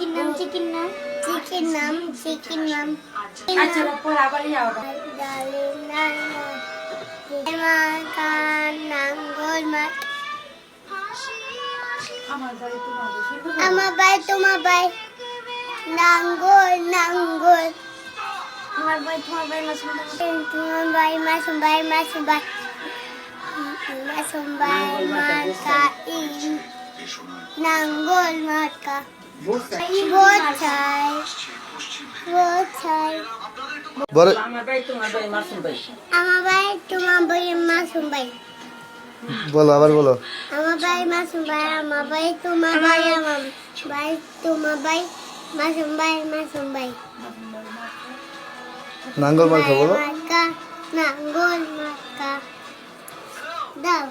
Chicken নাম chicken নাম আচ্ছা পর আবার ইয়া হবে নাঙ্গল মাছ আমার ভাই তোমার ভাই নাঙ্গল নাঙ্গল। তোমার শুনতে তোমার ভাই মাসুম ভাই মাসুম ভাই মাসুম ভাই মাকা নাঙ্গল মাকা বলো আবার বলো। আমার ভাই মাসুম ভাই আমার ভাই তোমার ভাই আমার ভাই তোমার ভাই মাসুম ভাই মাসুম ভাই নাঙ্গল মার্কা বলো। নাঙ্গল মাকা দাও।